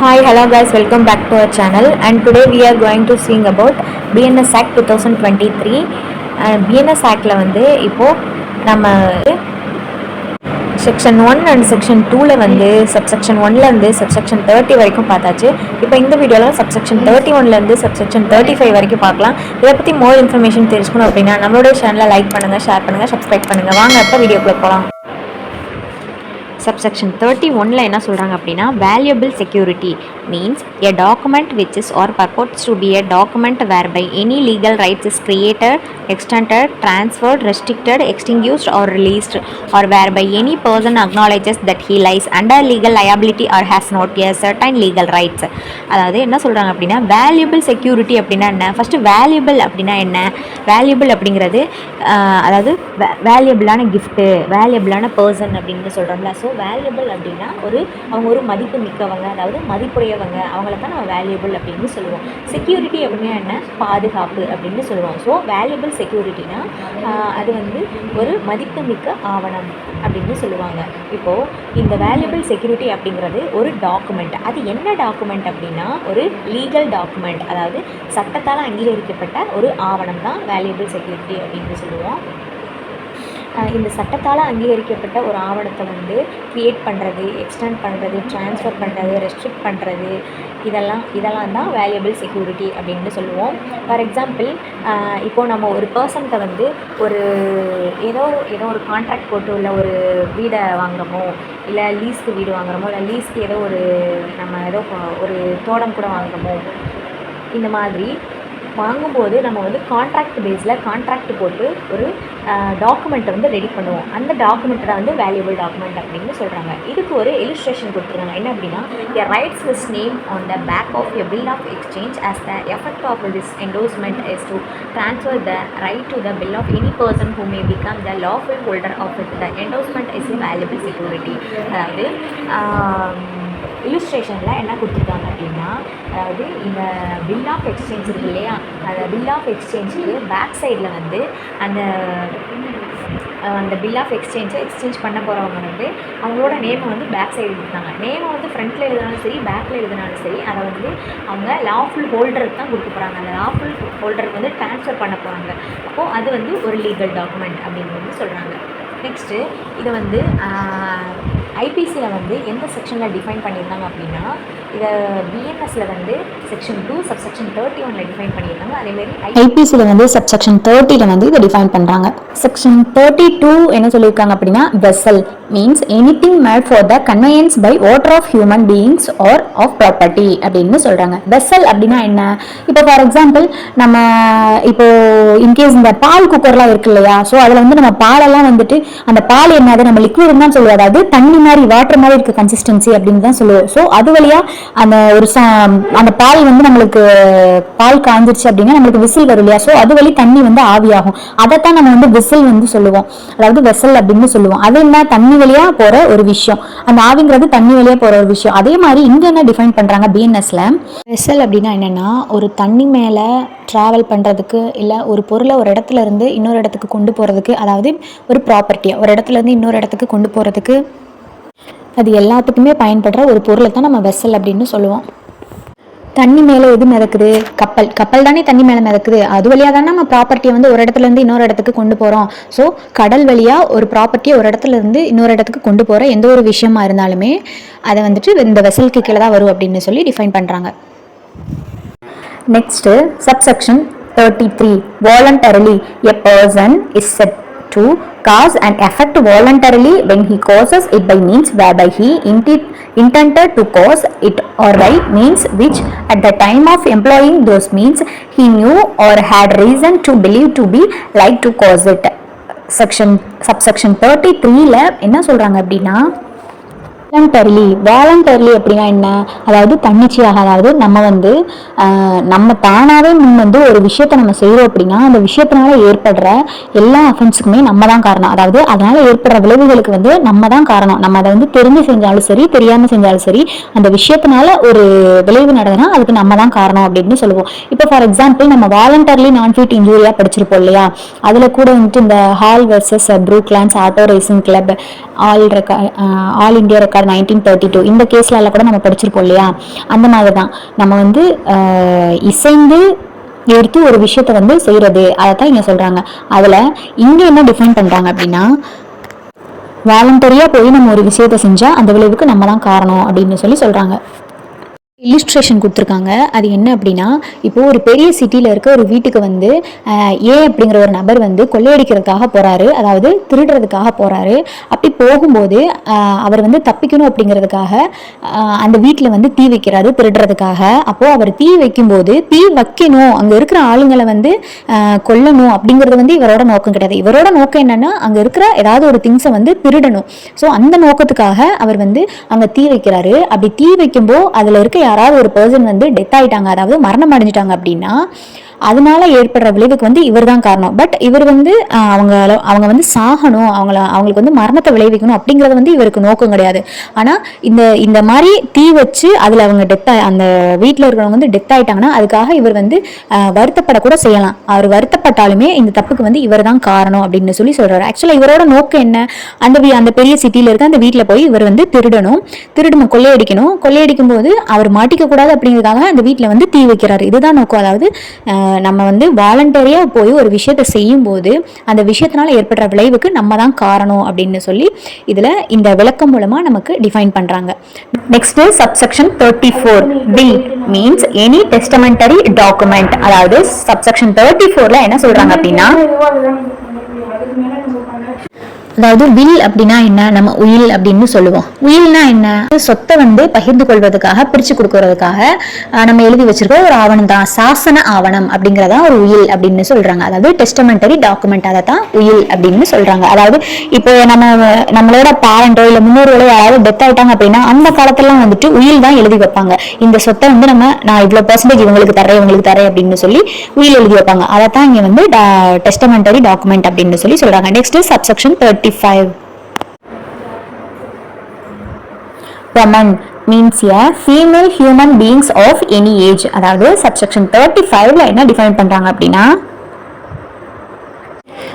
Hi, hello guys, welcome back to our channel. And today we are going to sing about BNS Act 2023 and BNS Actல வந்து இப்போ நம்ம section one and section டூவில் வந்து subsection ஒன்லேருந்து subsection thirty வரைக்கும் பார்த்தாச்சு. இப்போ இந்த வீடியோவில் சப்செக்ஷன் தேர்ட்டி ஒன்லேருந்து சப்செக்ஷன் தேர்ட்டி ஃபைவ் வரைக்கும் பார்க்கலாம். இதை பற்றி மோர் இன்ஃபர்மேஷன் தெரிஞ்சுக்கணும் அப்படின்னா நம்மளோட சேனலை லைக் பண்ணுங்கள் ஷேர் பண்ணுங்கள் சப்ஸ்கிரைப் பண்ணுங்கள் வாங்க அப்போ வீடியோக்குள்ளே போகலாம் சப்செக்ஷன் தேர்ட்டி ஒனில் என்ன சொல்கிறாங்க அப்படின்னா valuable security means a document which is or purports to be a document whereby any legal rights is created extended transferred restricted extinguished or released or whereby any person acknowledges that he lies under legal liability or has not a certain legal rights அதாவது என்ன சொல்கிறாங்க அப்படின்னா valuable security அப்படின்னா என்ன? First valuable அப்படின்னா என்ன? Valuable அப்படிங்கிறது அதாவது வேல்யூபிளான கிஃப்ட்டு வேல்யூபிளான பர்சன் அப்படின்னு சொல்கிறோம்ல ஸோ ஸோ வேல்யூபிள் அப்படின்னா ஒரு அவங்க ஒரு மதிப்பு மிக்கவங்க அதாவது மதிப்புடையவங்க. அவங்கள தான் நம்ம வேல்யூபிள் அப்படின்னு சொல்லுவோம். செக்யூரிட்டி அப்படின்னா என்ன? பாதுகாப்பு அப்படின்னு சொல்லுவோம். ஸோ வேல்யூபிள் செக்யூரிட்டினா அது வந்து ஒரு மதிப்புமிக்க ஆவணம் அப்படின்னு சொல்லுவாங்க. இப்போது இந்த வேல்யூபிள் செக்யூரிட்டி அப்படிங்கிறது ஒரு டாக்குமெண்ட் அது என்ன டாக்குமெண்ட் அப்படின்னா ஒரு லீகல் டாக்குமெண்ட் அதாவது சட்டத்தால் அங்கீகரிக்கப்பட்ட ஒரு ஆவணம் தான் வேல்யூபிள் செக்யூரிட்டி அப்படின்னு சொல்லுவோம். இந்த சட்டத்தால் அங்கீகரிக்கப்பட்ட ஒரு ஆவணத்தை வந்து க்ரியேட் பண்ணுறது எக்ஸ்டெண்ட் பண்ணுறது ட்ரான்ஸ்ஃபர் பண்ணுறது ரெஸ்ட்ரிக்ட் பண்ணுறது இதெல்லாம் இதெல்லாம் தான் வேல்யூபிள் செக்யூரிட்டி அப்படின்னு சொல்லுவோம். ஃபார் எக்ஸாம்பிள் இப்போது நம்ம ஒரு பர்சன்கிட்ட வந்து ஒரு ஏதோ ஏதோ ஒரு கான்ட்ராக்ட் போட்டு உள்ள ஒரு வீடை வாங்குகிறோமோ இல்லை லீஸ்க்கு வீடு வாங்குகிறோமோ இல்லை லீஸ்க்கு ஏதோ ஒரு நம்ம ஏதோ ஒரு தோட்டம் கூட வாங்குகிறோமோ இந்த மாதிரி வாங்கும்போது நம்ம வந்து கான்ட்ராக்ட் பேஸில் கான்ட்ராக்ட் போட்டு ஒரு டாக்குமெண்ட்டை வந்து ரெடி பண்ணுவோம் அந்த டாக்குமெண்ட்டை வந்து வேல்யூபிள் டாக்குமெண்ட் அப்படின்னு சொல்கிறாங்க இதுக்கு ஒரு இலிஸ்ட்ரேஷன் கொடுத்துருக்காங்க என்ன அப்படின்னா a writes his name on the back of a bill of exchange as the effect of this endorsement is to transfer the right to the bill of any person who may become the lawful holder of it the endorsement is a valuable security அதாவது இல்லுஸ்ட்ரேஷனில் என்ன கொடுத்துருக்காங்க அப்படின்னா அதாவது இந்த bill of exchange இருக்கு இல்லையா? அந்த பில் ஆஃப் எக்ஸ்சேஞ்சுக்கு பேக் சைடில் வந்து அந்த அந்த பில் ஆஃப் எக்ஸ்சேஞ்சை எக்ஸ்சேஞ்ச் பண்ண போகிறவங்க வந்து அவங்களோட நேமை வந்து பேக் சைடு எழுதிட்டாங்க நேமை வந்து ஃப்ரண்ட்டில் எழுதினாலும் சரி பேக்கில் எழுதினாலும் சரி அதை வந்து அவங்க லாஃபுல் ஹோல்டருக்கு தான் கொடுக்க போகிறாங்க அந்த லாஃபுல் ஹோல்டருக்கு வந்து ட்ரான்ஸ்ஃபர் பண்ண போகிறாங்க அப்போது அது வந்து ஒரு லீகல் டாக்குமெண்ட் அப்படின்னு வந்து சொல்கிறாங்க நெக்ஸ்ட்டு இதை வந்து ஐபிசியில் வந்து எந்த செக்ஷனில் டிஃபைன் பண்ணியிருந்தாங்க அப்படின்னா இதை பிஎன்எஸில் வந்து section two subsection thirty ஒனில் டிஃபைன் பண்ணியிருந்தாங்க. அதேமாரி ஐபிசியில் வந்து சப்செக்ஷன் தேர்ட்டியில் வந்து இதை டிஃபைன் பண்ணுறாங்க செக்ஷன் தேர்ட்டி டூ என்ன சொல்லியிருக்காங்க அப்படின்னா vessel means any thing made for the conveyance by water of human beings or of property அப்படின்னு சொல்கிறாங்க வெசல் அப்படின்னா என்ன? இப்போ ஃபார் எக்ஸாம்பிள் நம்ம இப்போ இன்கேஸ் இந்த பால் குக்கர்லாம் இருக்கு இல்லையா? ஸோ அதில் வந்து நம்ம பாலெல்லாம் வந்துட்டு அந்த பால் என்னது நம்ம லிக்விட் தான் சொல்லுவோம் அதாவது தண்ணி மாதிரி வாட்டர் மாதிரி இருக்க கன்சிஸ்டன்சி அப்படின்னு தான் சொல்லுவோம். ஸோ அது வழியாக அந்த ஒரு சா அந்த பால் வந்து நம்மளுக்கு பால் காஞ்சிருச்சு அப்படின்னா நம்மளுக்கு விசில் வரும் இல்லையா? ஸோ அது வழி தண்ணி வந்து ஆவியாகும். அதைத்தான் நம்ம வந்து விசில் வந்து சொல்லுவோம். அதாவது வெசல் அப்படின்னு சொல்லுவோம். அது என்ன? தண்ணி வழியாக போகிற ஒரு விஷயம். அந்த ஆவிங்கிறது தண்ணி வழியாக போகிற ஒரு விஷயம். அதே மாதிரி இங்கே என்ன டிஃபைன் பண்ணுறாங்க பிஎன்எஸ்ல வெசல் அப்படின்னா என்னென்னா ஒரு தண்ணி மேலே ட்ராவல் பண்ணுறதுக்கு இல்லை ஒரு பொருளை ஒரு இடத்துல இருந்து இன்னொரு இடத்துக்கு கொண்டு போகிறதுக்கு அதாவது ஒரு ப்ராப்பர்ட்டியை ஒரு இடத்துல இருந்து இன்னொரு இடத்துக்கு கொண்டு போகிறதுக்கு அது எல்லாத்துக்குமே பயன்படுற ஒரு பொருளை தான் நம்ம வெசல் அப்படின்னு சொல்லுவோம். தண்ணி மேலே எது மிதக்குது? கப்பல். கப்பல் தானே தண்ணி மேலே மிதக்குது. அது வழியாக தானே நம்ம ப்ராப்பர்ட்டியை வந்து ஒரு இடத்துல இருந்து இன்னொரு இடத்துக்கு கொண்டு போகிறோம் ஸோ கடல் வழியாக ஒரு ப்ராப்பர்ட்டியை ஒரு இடத்துல இருந்து இன்னொரு இடத்துக்கு கொண்டு போகிற எந்த ஒரு விஷயமா இருந்தாலுமே அதை வந்துட்டு இந்த வெசலுக்கு கீழே தான் வரும் அப்படின்னு சொல்லி டிஃபைன் பண்ணுறாங்க next subsection thirty three voluntarily a person is said to cause an effect voluntarily when he causes it by means whereby he inti- intended to cause it or by means which at the time of employing those means he knew or had reason to believe to be like to cause it section subsection thirty த்ரீல என்ன சொல்றாங்க அப்படின்னா voluntarily voluntarily அப்படின்னா என்ன? அதாவது தன்னிச்சையாக அதாவது நம்ம வந்து நம்ம தானாகவே முன் வந்து ஒரு விஷயத்த நம்ம செய்கிறோம் அப்படின்னா அந்த விஷயத்தினால ஏற்படுற எல்லா அஃபென்ஸுக்குமே நம்ம தான் காரணம். அதாவது அதனால் ஏற்படுற விளைவுகளுக்கு வந்து நம்ம தான் காரணம். நம்ம அதை வந்து தெரிஞ்சு செஞ்சாலும் சரி தெரியாமல் செஞ்சாலும் சரி அந்த விஷயத்தினால ஒரு விளைவு நடக்குதுன்னா அதுக்கு நம்ம தான் காரணம் அப்படின்னு சொல்லுவோம். இப்போ ஃபார் எக்ஸாம்பிள் நம்ம வாலண்டர்லி நான் ஃபீட் இன்ஜூரியாக படிச்சிருப்போம் இல்லையா? அதில் கூட வந்துட்டு இந்த Hall versus Brooklands auto racing club all record all India record nineteen thirty two இந்த கேஸ்லலாம் கூட நம்ம படிச்சிருப்போம் இல்லையா? அந்த மாதிரி தான் நம்ம வந்து இசைந்து எடுத்து ஒரு விஷயத்த வந்து செய்கிறது அதை தான் இங்கே சொல்கிறாங்க அதில் இங்கே என்ன டிஃபைன் பண்ணுறாங்க அப்படின்னா வாலண்டரியாக போய் நம்ம ஒரு விஷயத்தை செஞ்சால் அந்த விளைவுக்கு நம்ம தான் காரணம் அப்படின்னு சொல்லி சொல்கிறாங்க இல்லிஸ்ட்ரேஷன் கொடுத்துருக்காங்க. அது என்ன அப்படின்னா இப்போ ஒரு பெரிய சிட்டியில் இருக்க ஒரு வீட்டுக்கு வந்து ஏ அப்படிங்கிற ஒரு நபர் வந்து கொள்ளையடிக்கிறதுக்காக போகிறாரு அதாவது திருடுறதுக்காக போகிறாரு அப்படி போகும்போது அவர் வந்து தப்பிக்கணும் அப்படிங்கிறதுக்காக அந்த வீட்டில் வந்து தீ வைக்கிறாரு திருடுறதுக்காக. அப்போது அவர் தீ வைக்கும்போது தீ வைக்கணும். அங்கே இருக்கிற ஆளுங்களை வந்து கொல்லணும் அப்படிங்கிறது வந்து இவரோட நோக்கம் கிடையாது. இவரோட நோக்கம் என்னென்னா அங்கே இருக்கிற ஏதாவது ஒரு திங்ஸை வந்து திருடணும். ஸோ அந்த நோக்கத்துக்காக அவர் வந்து அங்கே தீ வைக்கிறாரு. அப்படி தீ வைக்கும்போது அதில் இருக்க யாராவது ஒரு பர்சன் வந்து டெத் ஆயிட்டாங்க அதாவது மரணம் அடைஞ்சிட்டாங்க அப்படின்னா அதனால ஏற்படுற விளைவுக்கு வந்து இவர் தான் காரணம். பட் இவர் வந்து அவங்க அவங்க வந்து சாகணும் அவங்கள அவங்களுக்கு வந்து மரணத்தை விளைவிக்கணும் அப்படிங்கிறது வந்து இவருக்கு நோக்கம் கிடையாது. ஆனால் இந்த இந்த மாதிரி தீ வச்சு அதில் அவங்க டெத் அந்த வீட்டில் இருக்கிறவங்க வந்து டெத் ஆயிட்டாங்கன்னா அதுக்காக இவர் வந்து வருத்தப்படக்கூட செய்யலாம். அவர் வருத்தப்பட்டாலுமே இந்த தப்புக்கு வந்து இவர் தான் காரணம் அப்படின்னு சொல்லி சொல்றாரு. ஆக்சுவலாக இவரோட நோக்கம் என்ன? அந்த வீ- அந்த பெரிய சிட்டியில் இருக்க அந்த வீட்டில் போய் இவர் வந்து திருடணும். திருடணும் கொள்ளையடிக்கணும். கொள்ளையடிக்கும் போது அவர் மாட்டிக்க கூடாது அப்படிங்கிறதுக்காக அந்த வீட்டில் வந்து தீ வைக்கிறாரு. இதுதான் நோக்கம். அதாவது நம்ம வந்து வாலண்டரியாக போய் ஒரு விஷயத்தை செய்யும் போது அந்த விஷயத்தினால ஏற்படுற விளைவுக்கு நம்ம தான் காரணம் அப்படின்னு சொல்லி இதில் இந்த விளக்கம் மூலமாக நமக்கு டிஃபைன் பண்ணுறாங்க next subsection thirty four will means any testamentary document அதாவது சப்செக்ஷன் தேர்ட்டி ஃபோரில் என்ன சொல்கிறாங்க அப்படின்னா அதாவது வில் அப்படின்னா என்ன? நம்ம உயில் அப்படின்னு சொல்லுவோம். உயில்னா என்ன? சொத்தை வந்து பகிர்ந்து கொள்வதற்காக பிரிச்சு கொடுக்கறதுக்காக நம்ம எழுதி வச்சிருக்க ஒரு ஆவணம் தான். சாசன ஆவணம் அப்படிங்கறதா ஒரு உயில் அப்படின்னு சொல்றாங்க. அதாவது டெஸ்டமெண்டரி டாக்குமெண்ட் அதை தான் உயில் அப்படின்னு சொல்றாங்க. அதாவது இப்போ நம்ம நம்மளோட பேரண்டோ இல்ல முன்னோர்களோ யாராவது டெத் ஆயிட்டாங்க அப்படின்னா அந்த காலத்துலாம் வந்துட்டு உயில் தான் எழுதி வைப்பாங்க. இந்த சொத்தை வந்து நம்ம நான் இவ்வளவு பர்சன்டேஜ் இவங்களுக்கு தரேன் இவங்களுக்கு தரேன் அப்படின்னு சொல்லி உயில் எழுதி வைப்பாங்க. அதை தான் இங்க வந்து டெஸ்டமெண்டரி டாக்குமெண்ட் அப்படின்னு சொல்லி சொல்றாங்க. Next subsection thirty five woman means a female human beings of any age அதாவது subsection 35ல என்ன டிஃபைன் பண்றாங்க அப்படின்னா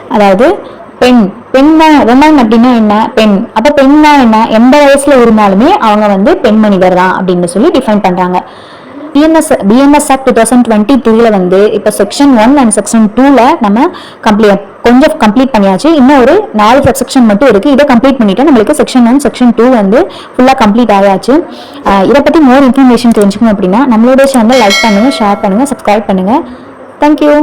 அதாவது பெண் பெண்ணா உமன் அப்படின்னா என்ன? பெண். அப்ப பெண்ணா என்ன? எந்த வயசுல இருந்தாலுமே அவங்க வந்து பெண் மனிதர் தான் அப்படின்னு சொல்லி டிஃபைன் பண்றாங்க. BNS BNS act two thousand twenty த்ரீல வந்து இப்போ செக்ஷன் ஒன் அண்ட் செக்ஷன் டூவில் நம்ம கம்ப்ளீட் கொஞ்சம் கம்ப்ளீட் பண்ணியாச்சு. இன்னும் ஒரு நாலு செக்ஷன் மட்டும் இருக்கு. இதை கம்ப்ளீட் பண்ணிட்டு நம்மளுக்கு செக்ஷன் ஒன் செக்ஷன் டூ வந்து ஃபுல்லாக கம்ப்ளீட் ஆயாச்சு. இதை பற்றி மோர் இன்ஃபர்மேஷன் தெரிஞ்சுக்கணும் அப்படின்னா நம்மளோட சேனல் லைக் பண்ணுங்கள் ஷேர் பண்ணுங்கள் சப்ஸ்கிரைப் பண்ணுங்கள் தேங்க்யூ